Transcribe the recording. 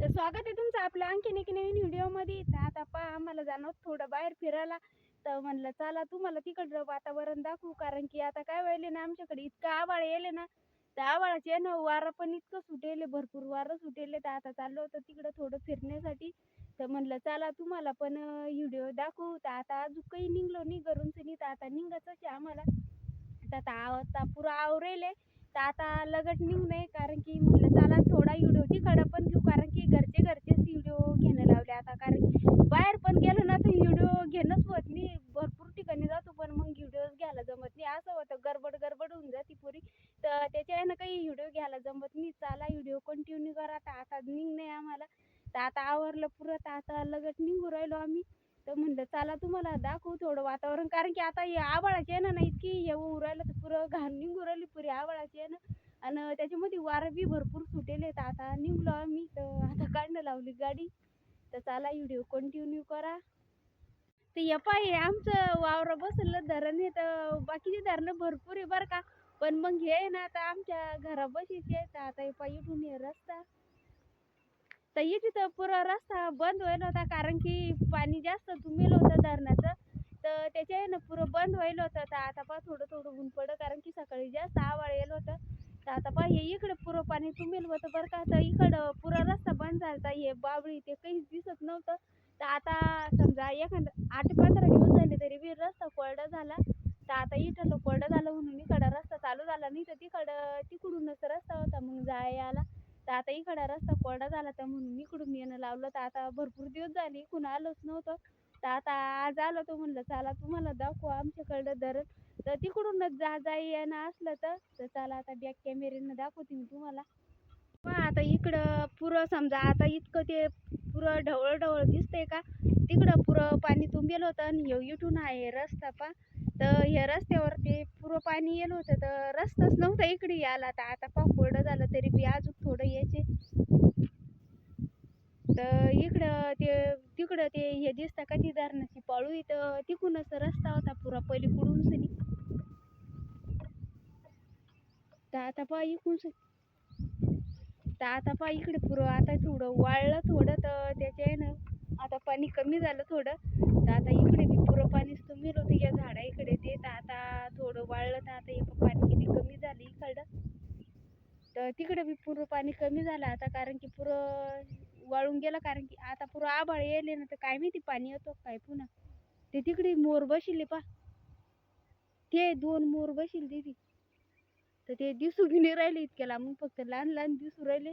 तर स्वागत आहे तुमचं आपलं आणखीन एक नवीन व्हिडिओमध्ये. तर आता पहा आम्हाला जाणं थोडं बाहेर फिरायला. तर म्हणलं चला तुम्हाला तिकडलं वातावरण दाखवू. कारण की आता काय व्हायले ना आमच्याकडे इतकं आभाळ येले ना. तर आभाळाचे ना वारं पण इतकं सुटेले भरपूर वारं सुटेले. तर आता चाललो होतं तिकडं थोडं फिरण्यासाठी. तर म्हणलं चला तुम्हाला पण व्हिडिओ दाखवू. तर आता अजून काही निघलो नाही घरून सनी. तर आता निघायचंच आहे आम्हाला. तर आता आता पुरं आवरेले. तर आता लगट निघू नये कारण की म्हणलं चला थोडा व्हिडिओ तिकडं पण घेऊ कारण की घरचे घरचेच व्हिडिओ घेणं लावले आता कारण की बाहेर पण गेलो ना तर व्हिडिओ घेणंच होत नाही भरपूर ठिकाणी जातो पण मग व्हिडिओज घ्यायला जमत नाही असं होतं गडबड गडबड होऊन जाते पुरी ना काही व्हिडिओ घ्यायला जमत नाही. चला व्हिडिओ कंटिन्यू करा. तर आता निघणं आम्हाला. तर आता आवरलं पुरं. तर आता लगट निघू राहिलो आम्ही. तर म्हणलं चला तुम्हाला दाखवू थोडं वातावरण. कारण की आता हे आहे ना इतकी हे होऊ राहिलं तर पुरं घाण निघू राहिली पुरी आभाळाची आहे ना. आणि त्याच्यामध्ये वारं बी भरपूर सुटेले तर आता निघलो आम्ही. तर आता काढणं लावली गाडी. तर चला व्हिडिओ कंटिन्यू करा. तर हे पाय आमचं वावर बसलं धरण आहे. तर बाकीचे धरणं भरपूर आहे बरं का. पण मग हे आहे ना आता आमच्या घरापाशीच आहे तर आता पाय इथून हे रस्ता. तर इथे तर पुरा रस्ता बंद व्हायला होता कारण की पाणी जास्त तुंबेल होतं धरणाचं. तर त्याच्या ना पुरं बंद व्हायला होतं. तर आता पहा थोडं थोडं ऊन पडलं कारण की सकाळी जास्त आवाळ येलं होतं. तर आता पहा हे इकडं पुरं पाणी तुंबेल होतं बरं का. तर इकडं पुरा रस्ता बंद झाला हे बाबळी ते काहीच दिसत नव्हतं. तर आता समजा एखादं आठ पंधरा दिवस झाले तरी बी रस्ता कोरडा झाला. तर आता इथं कोरडा झाला म्हणून इकडं रस्ता चालू झाला नाही तर तिकडं तिकडूनच रस्ता होता मग जायला. तर आता इकडं रस्ता कोरडा झाला तर म्हणून इकडून येणं लावलं. तर आता भरपूर दिवस झाले इकडून आलोच नव्हतं. तर आता आज आलो तर म्हणलं चला तुम्हाला दाखवू आमच्याकडं धरण तर तिकडूनच जा जाई येणं असलं तर. तर चला आता बॅक कॅमेऱ्यानं दाखवते मी तुम्हाला. पहा आता इकडं पुरं समजा आता इतकं ते पुरं ढवळ ढवळ दिसतंय का? तिकडं पुरं पाणी तुंबेल होतं आणि इथून आहे रस्ता पा तर ह्या रस्त्यावर ते पुरं पाणी येलं होतं तर रस्ताच नव्हता इकडे यायला. तर आता पा कोरडं झालं तरी बी अजून थोडं यायचे. तर इकडं ते तिकडं ते हे दिसतं का ती धरणाची पाळू इथं तिकूनच रस्ता होता पुरा पलीकडून सनी. तर आता पहा इकडून तर आता पहा इकडे पुरं आता थोडं वाळलं थोडं तर त्याच्यानं आता पाणी कमी झालं थोडं. तर आता इकडे बी पुरं पाणीच तुम्ही होतं या झाडा तर आता थोडं वाळलं तर आता हे पाणी किती कमी झालं इकडं. तर तिकडे बी पुरं पाणी कमी झालं आता कारण की पुरं वाळून गेलं कारण की आता पुरं आभाळ येले ना तर काय माहिती पाणी येतो काय पुन्हा. ते तिकडे मोर बशिले पा ते दोन मोर बशील तिथे तर ते दिसू बी नाही राहिले इतक्याला. मग फक्त लहान लहान दिसू राहिले.